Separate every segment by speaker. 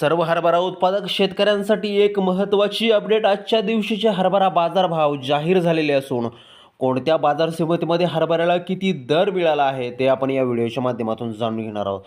Speaker 1: सर्व हरभरा उत्पादक शेतकऱ्यांसाठी एक महत्त्वाची अपडेट आजच्या दिवशीचे हरभरा बाजारभाव जाहीर झालेले असून कोणत्या बाजार समितीमध्ये हरभऱ्याला किती दर मिळाला आहे ते आपण या व्हिडिओच्या माध्यमातून जाणून घेणार आहोत.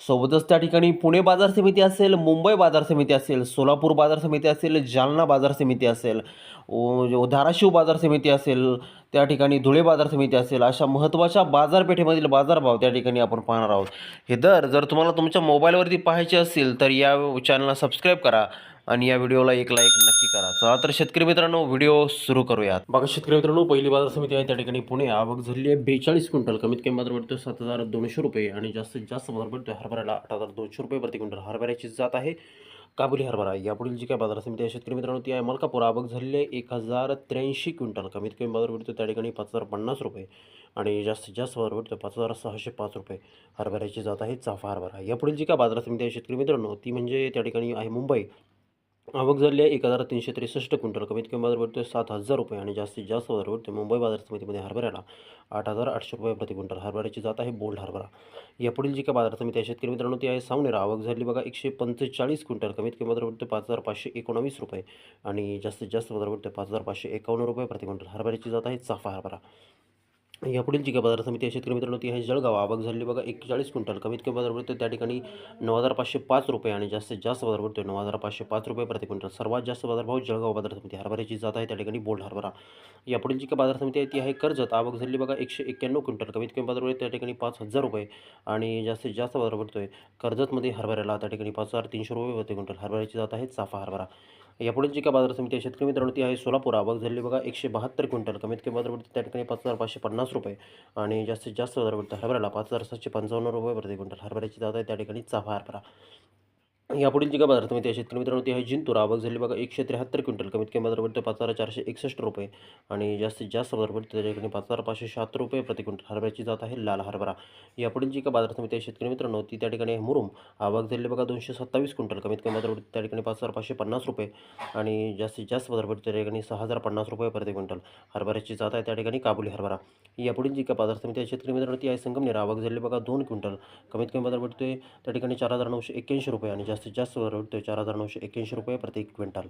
Speaker 1: सोबतच त्या ठिकाणी पुणे बाजार समिती असेल मुंबई बाजार समिती असेल सोलापूर बाजार समिती असेल जालना बाजार समिती असेल म्हणजे धाराशिव बाजार समिती असेल त्या ठिकाणी धुळे बाजार समिती असेल अशा महत्त्वाच्या बाजारपेठेमधील बाजारभाव त्या ठिकाणी आपण पाहणार आहोत. हे दर जर तुम्हाला तुमच्या मोबाईलवरती पाहायचे असतील तर या चॅनलला सबस्क्राईब करा. आणि या व्हिडिओला एक लाईक नक्की करा. चला तर शेतकरी मित्रांनो व्हिडिओ सुरू करूयात. बघा शेतकरी मित्रांनो पहिली बाजार समिती आहे त्या ठिकाणी पुणे आवक झाली आहे. बेचाळीस क्विंटल कमीत कमी बाजार पडतो सात हजार दोनशे रुपये आणि जास्तीत जास्त बाजार पडतो हरभऱ्याला आठ हजार दोनशे रुपये प्रति क्विंटल हरभऱ्याची जात आहे. काबुली हरभरा यापुढील जी काय बाजार समिती आहे शेतकरी मित्रांनो ती आहे मलकापूर. आवक झालेली आहे एक हजार त्र्याऐंशी क्विंटल कमीत कमी बाजार पडतो त्या ठिकाणी पाच हजार पन्नास रुपये आणि जास्तीत जास्त बाजार पडतो पाच हजार सहाशे पाच रुपये हरभऱ्याची जात आहे चाफा हरभरा. यापुढील जी काय बाजार समिती आहे शेतकरी मित्रांनो ती म्हणजे त्या ठिकाणी आहे मुंबई. आवक झाली आहे. एक हजार तीनशे त्रेसष्ट क्विंटल. कमीत कमी बाजार पडतो सात हजार रुपये आणि जास्तीत जास्त बाजार पडतो मुंबई बाजार समितीमध्ये हरभऱ्याला आठ हजार आठशे रुपये प्रति क्विंटल. हरभऱ्याची जात आहे बोल्ड हरभरा. यापुढील जी काय बाजार समिती आहे शेतकरी मित्रांनो ती आहे सावनेरा. आवक झाली बघा एकशे पंचेचाळीस क्विंटल. कमीत कमी बाजार पडतो पाच हजार पाचशे एकोणावीस रुपये आणि जास्तीत जास्त बाजार पडतो पाच हजार पाचशे एकावन्न रुपये प्रति क्विंटल. हरभऱ्याची जात आहे चाफा हरभरा. यापुढील जी काय बाजार समिती आहे शेतकरी मित्रांनो ती आहे जळगाव. आवक झाली बघा एकचाळीस क्विंटल. कमीत कमी बाजार भेटतो त्या ठिकाणी नऊ हजार पाचशे पाच रुपये आणि जास्तीत जास्त बाजार पडतो नऊ हजार पाचशे पाच रुपये प्रति क्विंटल. सर्वात जास्त बाजारभाव जळगाव बाजार समिती हरभऱ्याची जात आहे त्या ठिकाणी बोल्ड हरभरा. यापुढील जी काय बाजार समिती आहे ती आहे कर्जत. आवक झाली बघा एकशे एक्क्याण्णव क्विंटल. कमीत कमी बाजार पडतो त्या ठिकाणी पाच हजार रुपये आणि जास्तीत जास्त बाजार पडतोय कर्जतमध्ये हरभऱ्याला त्या ठिकाणी पाच हजार तीनशे रुपये प्रति क्विंटल. हरभऱ्याची जात आहे चाफा हरभरा. यापुढे जी काय बाजार समिती आहे शेतकरी मित्रांनो ती आहे सोलापूर. आवक झाली बघा एकशे बहात्तर क्विंटल. कमीत कमी बाजार त्या ठिकाणी पाच हजार पाचशे पन्नास रुपये. आणि जास्तीत जास्त बाजार हरभऱ्याला पाच हजार सातशे पंचावन्न रुपये प्रति क्विंटल. हरभऱ्याची जात आहे त्या ठिकाणी चाफा हरभरा यापुढील जी काय बाजार मिळते आहे शेतकरी मित्रांनो ती आहे जिंतूर. आवक झाली बघा एकशे त्र्याहत्तर क्विंटल. कमीत कमी बाजार पडतो पाच हजार चारशे एकसष्ट रुपये. आणि जास्तीत जास्त बाजार पडतो त्या ठिकाणी पाच हजार पाचशे शहात्तर रुपये प्रति क्विंटल. हरभऱ्याची जात आहे लाल हरभरा. यापुढील जी काय बाजार मिळते आहे शेतकरी मित्रांनो ती त्या ठिकाणी आहे मुरुम. आवक झाली बघा दोनशे सत्तावीस क्विंटल. कमीत कमी बाजार पडतो त्या ठिकाणी पाच हजार पाचशे पन्नास रुपये. आणि जास्तीत जास्त बाजार पडतो त्या ठिकाणी सहा हजार पन्नास रुपये प्रति क्विंटल. हरभऱ्याची जात आहे त्या ठिकाणी काबुली हरभरा. यापुढील जी काय बाजार समिती शेतकरी मित्रांनो ती आहे संगमनेर. आवक झाली बघा दोन क्विंटल. कमीत कमी बाजार पडतोय त्या ठिकाणी चार हजार नऊशे एक्क्याऐंशी रुपये. आणि जास्त जास्तीत जास्त बाजार पडतोय चार हजार नऊशे एक्क्याऐंशी रुपये प्रति क्विंटल.